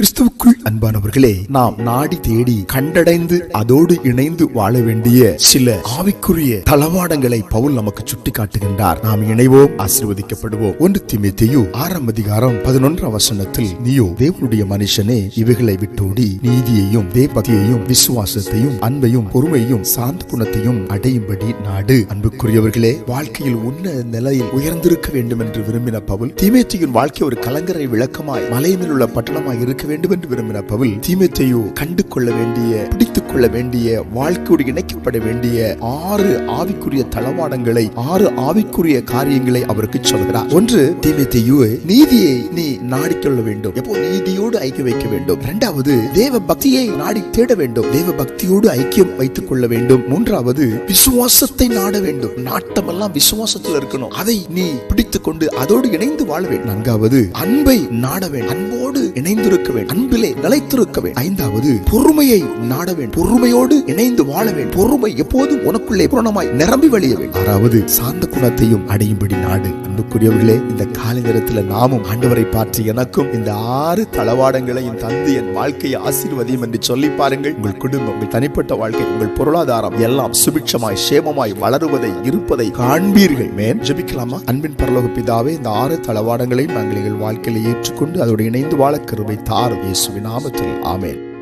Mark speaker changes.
Speaker 1: கிறிஸ்துவுக்குள் அன்பானவர்களே நாம் நாடி தேடி கண்டடைந்து அதோடு இணைந்து வாழ வேண்டிய சில ஆவிக்குரிய தளவாடங்களை பவுல் நமக்கு சுட்டி காட்டுகின்றார் நாம் இணைவோம் ஆசீர்வதிக்கப்படுவோம். ஒன்று திமித்தையு ஆறாம் அதிகாரம் பதினொன்றாம் வசனத்தில் நீயோ தேவனுடைய மனுஷனே இவைகளை விட்டோடி நீதியையும் தேபதியையும் விசுவாசத்தையும் அன்பையும் பொறுமையும் சாந்த குணத்தையும் அடையும்படி நாடு. அன்புக்குரியவர்களே வாழ்க்கையில் உன்ன நிலையில் உயர்ந்திருக்க வேண்டும் என்று விரும்பின பவுல் திமேத்தியின் வாழ்க்கை ஒரு கலங்கரை விளக்கமாய் மலையினில் உள்ள பட்டணமாய் இருக்க வேண்டும் என்று விரும்பின பவுல் தீமத்தையோ கண்டு கொள்ள வேண்டிய பிடித்துக் கொள்ள வேண்டிய வாழ்க்கையோடு இணைக்கப்பட வேண்டிய ஆறு ஆவிக்குரிய தளவாடங்களை ஆறு ஆவிக்குரிய காரியங்களை அவருக்கு சொல்கிறார். ஒன்று தீமத்தையோ நீதியை நீ நாடிக்கொள்ள வேண்டும். எப்போ நீதியோடு ஐக்கியம் வைக்க வேண்டும். இரண்டாவது தேவ பக்தியை நாடி தேட வேண்டும். தேவ பக்தியோடு ஐக்கியம் வைத்துக் கொள்ள வேண்டும். மூன்றாவது விசுவாசத்தை நாட வேண்டும். நாட்டமெல்லாம் விசுவாசத்தில் இருக்கணும். அதை நீ பிடித்துக் கொண்டு அதோடு இணைந்து வாழ வேண்டும். நான்காவது அன்பை நாட வேண்டும். அன்போடு இணைந்திருக்க வேண்டும். அன்பிலே நிலைத்திருக்க வேண்டும். ஐந்தாவது பொறுமையை நாட வேண்டும். பொறுமையோடு இணைந்து வாழ வேண்டும். பொறுமை எப்போதும் உனக்குள்ளே பூரணமாய் நிரம்பி வழிய வேண்டும். ஆறாவது சாந்த குணத்தையும் அடையும்படி நாடு. அன்புக்குரியவர்களே இந்த காலை நேரத்தில் நாமும் ஆண்டவரை பார்த்து எனக்கும் இந்த ஆறு தளவாடங்களையும் தந்து என் வாழ்க்கையை ஆசீர்வதியும் என்று சொல்லி பாருங்கள். உங்கள் குடும்பம் உங்கள் தனிப்பட்ட வாழ்க்கை உங்கள் பொருளாதாரம் எல்லாம் சுபிட்சமாய் சேமமாய் வளருவதை இருப்பதை காண்பீர்கள். மேன் ஜெபிக்கலாமா? அன்பின் பரலோக பிதாவே இந்த ஆறு தளவாடங்களையும் நாங்கள் எங்கள் வாழ்க்கையில் ஏற்றுக்கொண்டு அதோடு இணைந்து வாழ கருவை தாரும் இயேசுவின் நாமத்தில். ஆமேன்.